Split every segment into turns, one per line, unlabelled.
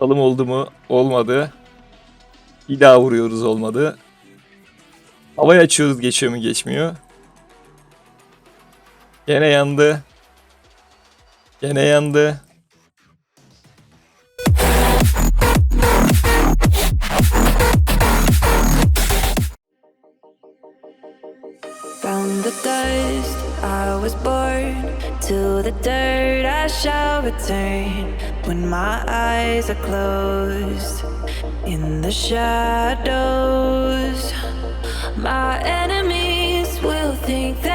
Bakalım oldu mu? Olmadı. Bir daha vuruyoruz olmadı. Havaya açıyoruz geçiyor mu geçmiyor. Gene yandı. Gene yandı.
From the dust I was born, to the dirt I shall return. When my eyes are closed, in the shadows, my enemies will think they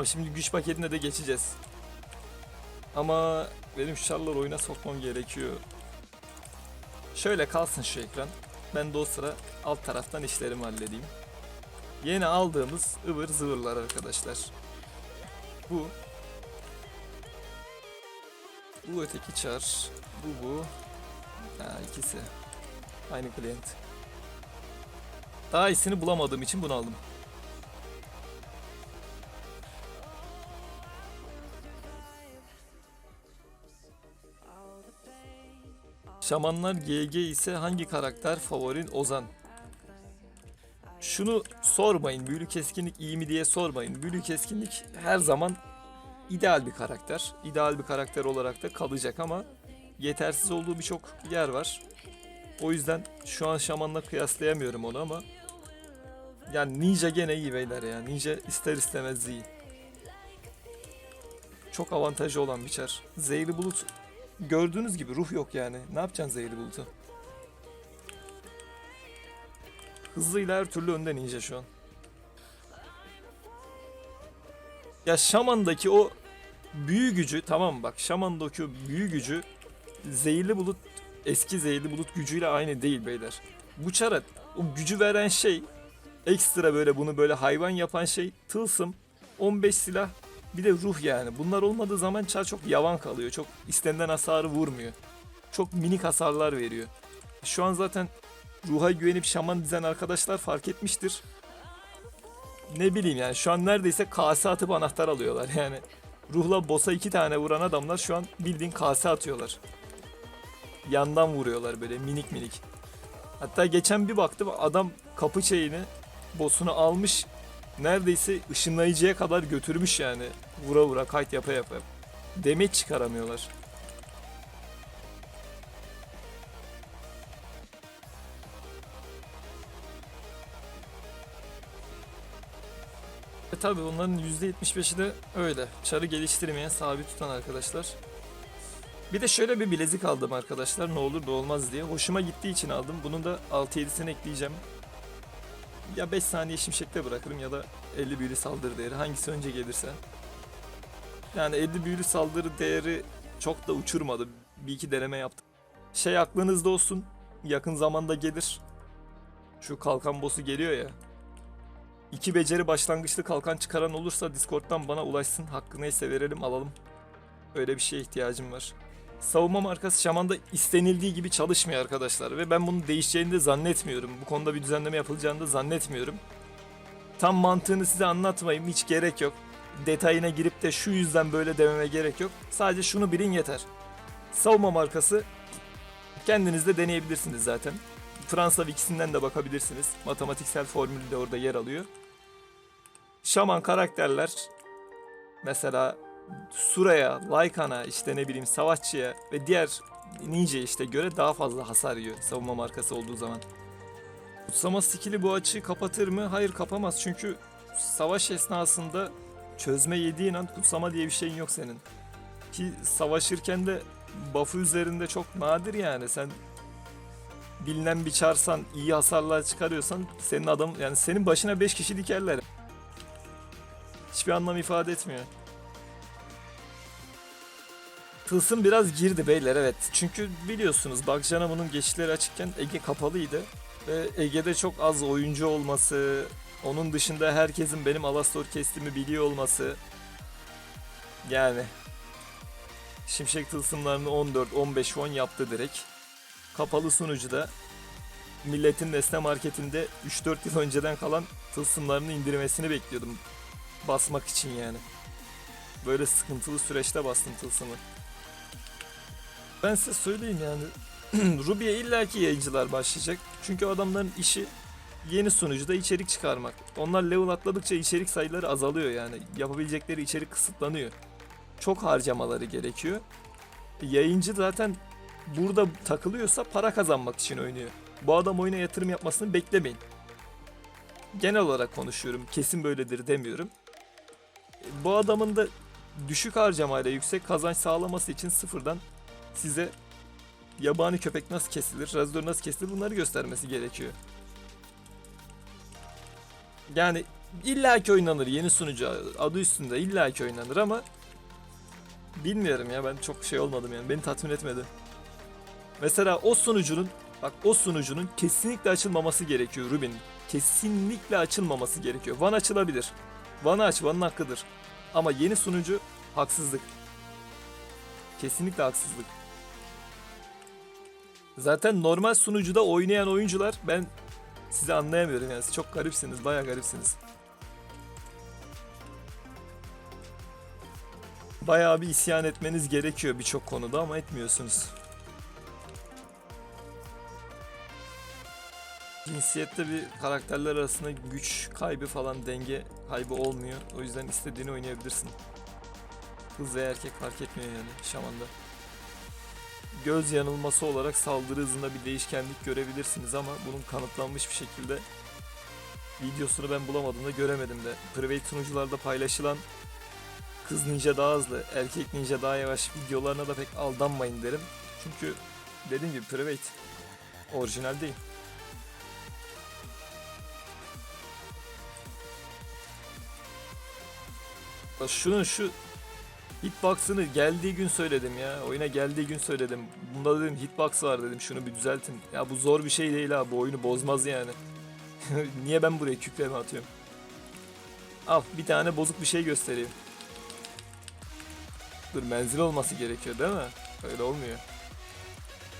Tamam şimdi güç paketine de geçeceğiz. Ama benim şu şarları oyuna sokmam gerekiyor. Şöyle kalsın şu ekran. Ben de o sıra alt taraftan işlerimi halledeyim. Yeni aldığımız ıvır zıvırlar arkadaşlar. Bu. Bu öteki çar. Bu bu. Ha ikisi. Aynı klient. Daha iyisini bulamadığım için bunu aldım. Şamanlar GG ise hangi karakter favorin Ozan? Şunu sormayın. Büyülü keskinlik iyi mi diye sormayın. Büyülü keskinlik her zaman ideal bir karakter. İdeal bir karakter olarak da kalacak ama yetersiz olduğu birçok yer var. O yüzden şu an şamanla kıyaslayamıyorum onu ama yani Ninja gene iyi beyler ya. Ninja ister istemez iyi. Çok avantajı olan bir çar. Zehirli bulut gördüğünüz gibi ruh yok yani. Ne yapacaksın zehirli bulutu? Hızlıyla her türlü önden ninja şu an. Ya Şaman'daki o büyü gücü tamam bak Şaman'daki o büyü gücü zehirli bulut eski zehirli bulut gücüyle aynı değil beyler. Bu çara o gücü veren şey ekstra böyle bunu böyle hayvan yapan şey tılsım 15 silah bir de ruh yani. Bunlar olmadığı zaman çar çok yavan kalıyor. Çok istenilen hasarı vurmuyor. Çok minik hasarlar veriyor. Şu an zaten ruha güvenip şaman dizen arkadaşlar fark etmiştir. Ne bileyim yani şu an neredeyse kase atıp anahtar alıyorlar yani. Ruhla boss'a iki tane vuran adamlar şu an bildiğin kase atıyorlar. Yandan vuruyorlar böyle minik minik. Hatta geçen bir baktım adam kapı şeyini boss'unu almış neredeyse ışınlayıcıya kadar götürmüş yani. Vura vura kayıt yapa yapa. Demet çıkaramıyorlar. E tabi onların %75'i de öyle. Çarı geliştirmeyen, sabit tutan arkadaşlar. Bir de şöyle bir bilezik aldım arkadaşlar. Ne olur ne olmaz diye. Hoşuma gittiği için aldım. Bunun da 6-7'sini ekleyeceğim. Ya 5 saniye şimşekte bırakırım ya da 50 büyülü saldırı değeri. Hangisi önce gelirse. Yani 50 büyülü saldırı değeri çok da uçurmadı. Bir iki deneme yaptım. Şey aklınızda olsun. Yakın zamanda gelir. Şu kalkan boss'u geliyor ya. İki beceri başlangıçlı kalkan çıkaran olursa Discord'dan bana ulaşsın. Hakkı neyse verelim alalım. Öyle bir şeye ihtiyacım var. Savunma markası Şaman'da istenildiği gibi çalışmıyor arkadaşlar. Ve ben bunun değişeceğini de zannetmiyorum. Bu konuda bir düzenleme yapılacağını da zannetmiyorum. Tam mantığını size anlatmayayım hiç gerek yok. Detayına girip de şu yüzden böyle dememe gerek yok. Sadece şunu bilin yeter. Savunma markası kendiniz de deneyebilirsiniz zaten. Fransa Wiki'sinden de bakabilirsiniz. Matematiksel formülü de orada yer alıyor. Şaman karakterler mesela Sura'ya, Lycan'a, işte ne bileyim Savaşçı'ya ve diğer Ninja işte göre daha fazla hasar yiyor savunma markası olduğu zaman. Kutsama skill'i bu açığı kapatır mı? Hayır kapamaz çünkü savaş esnasında çözme yediğin an kutsama diye bir şeyin yok senin. Ki savaşırken de buff'ı üzerinde çok nadir yani sen bilinen bir çarsan iyi hasarlar çıkarıyorsan senin adam yani senin başına 5 kişi dikerler. Hiçbir anlam ifade etmiyor. Tılsım biraz girdi beyler evet. Çünkü biliyorsunuz Bakjanamu'nun geçişleri açıkken Ege kapalıydı. Ve Ege'de çok az oyuncu olması, onun dışında herkesin benim Alastor kestiğimi biliyor olması. Yani Şimşek tılsımlarını 14, 15, 10 yaptı direkt. Kapalı sunucuda milletin nesne marketinde 3-4 yıl önceden kalan tılsımlarını indirmesini bekliyordum. Basmak için yani. Böyle sıkıntılı süreçte bastım tılsımı. Ben size söyleyeyim yani Ruby'ye illaki yayıncılar başlayacak. Çünkü adamların işi yeni sunucuda içerik çıkarmak. Onlar level atladıkça içerik sayıları azalıyor yani. Yapabilecekleri içerik kısıtlanıyor. Çok harcamaları gerekiyor. Yayıncı zaten burada takılıyorsa para kazanmak için oynuyor. Bu adam oyuna yatırım yapmasını beklemeyin. Genel olarak konuşuyorum. Kesin böyledir demiyorum. Bu adamın da düşük harcamayla yüksek kazanç sağlaması için sıfırdan size yabani köpek nasıl kesilir, razor nasıl kesilir bunları göstermesi gerekiyor. Yani illaki oynanır yeni sunucu adı üstünde illaki oynanır ama bilmiyorum ya ben çok şey olmadım yani beni tatmin etmedi. Mesela o sunucunun bak o sunucunun kesinlikle açılmaması gerekiyor Rubin. Kesinlikle açılmaması gerekiyor. Van açılabilir. Van'ı aç, Van'ın hakkıdır. Ama yeni sunucu haksızlık. Kesinlikle haksızlık. Zaten normal sunucuda oynayan oyuncular ben sizi anlayamıyorum yani çok garipsiniz, bayağı garipsiniz. Bayağı bir isyan etmeniz gerekiyor birçok konuda ama etmiyorsunuz. Cinsiyette bir karakterler arasında güç kaybı falan denge kaybı olmuyor. O yüzden istediğini oynayabilirsin. Kız ve erkek fark etmiyor yani şamanda. Göz yanılması olarak saldırı hızında bir değişkenlik görebilirsiniz ama bunun kanıtlanmış bir şekilde videosunu ben bulamadım da göremedim de. Private sunucularda paylaşılan kız ninja daha hızlı, erkek ninja daha yavaş videolarına da pek aldanmayın derim. Çünkü dediğim gibi private orijinal değil. Şunun şu hitbox'ını geldiği gün söyledim ya. Oyuna geldiği gün söyledim. Bunda dedim hitbox var dedim. Şunu bir düzeltin. Ya bu zor bir şey değil ha. Bu oyunu bozmaz yani. Niye ben buraya kükreme atıyorum? Al bir tane bozuk bir şey göstereyim. Dur menzil olması gerekiyor değil mi? Öyle olmuyor.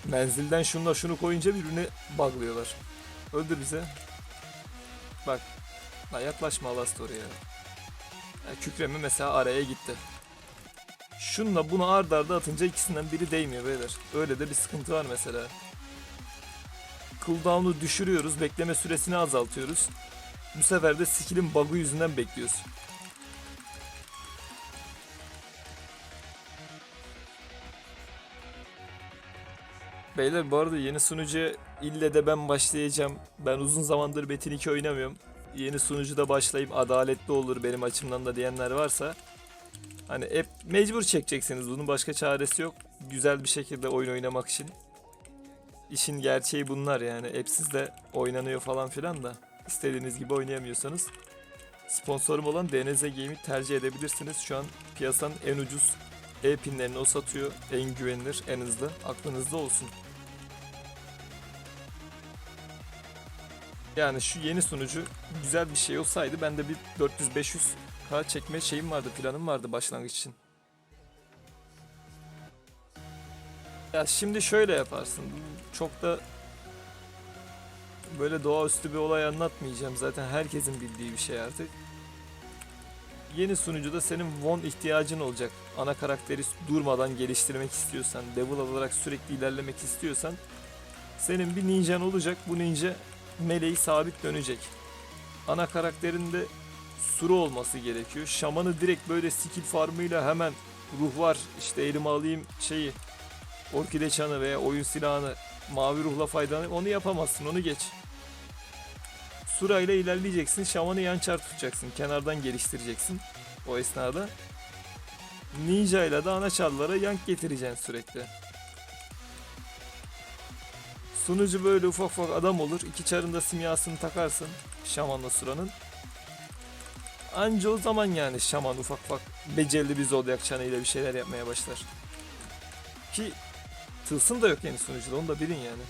Menzilden şunla şunu koyunca birbirine bağlıyorlar. Öldür bize. Bak. La yaklaşma Alastor ya. ya. Kükreme mesela araya gitti. Şunla bunu ard arda atınca ikisinden biri değmiyor beyler. Öyle de bir sıkıntı var mesela. Cooldown'u düşürüyoruz, bekleme süresini azaltıyoruz. Bu sefer de skill'in bug'ı yüzünden bekliyoruz. Beyler bu arada yeni sunucuya ille de ben başlayacağım. Ben uzun zamandır Metin 2 oynamıyorum. Yeni sunucuda başlayıp adaletli olur benim açımdan da diyenler varsa Hani hep mecbur çekeceksiniz. Bunun başka çaresi yok. Güzel bir şekilde oyun oynamak için. İşin gerçeği bunlar yani. App'siz de oynanıyor falan filan da. istediğiniz gibi oynayamıyorsanız. Sponsorum olan DNZ Game'i tercih edebilirsiniz. Şu an piyasanın en ucuz e-pinlerini o satıyor. En güvenilir, en hızlı. Aklınızda olsun. Yani şu yeni sunucu güzel bir şey olsaydı ben de bir 400-500 K çekme şeyim vardı, planım vardı başlangıç için. Ya şimdi şöyle yaparsın. Çok da böyle doğaüstü bir olay anlatmayacağım. Zaten herkesin bildiği bir şey artık. Yeni sunucuda senin Von ihtiyacın olacak. Ana karakteri durmadan geliştirmek istiyorsan, level olarak sürekli ilerlemek istiyorsan Senin bir ninjan olacak. Bu ninja meleği sabit dönecek. Ana karakterinde suru olması gerekiyor. Şamanı direkt böyle skill farmıyla hemen ruh var işte elime alayım şeyi orkide çanı veya oyun silahını mavi ruhla faydalanayım onu yapamazsın onu geç. Surayla ilerleyeceksin. Şamanı yan çar tutacaksın. Kenardan geliştireceksin o esnada. Ninja ile de ana çarlara yank getireceksin sürekli. Sunucu böyle ufak ufak adam olur. İki çarın da simyasını takarsın. Şamanla Sura'nın. Anca o zaman yani şaman ufak ufak becerili bir zodyak çanıyla bir şeyler yapmaya başlar. Ki tılsım da yok yani sunucuda onu da bilin yani.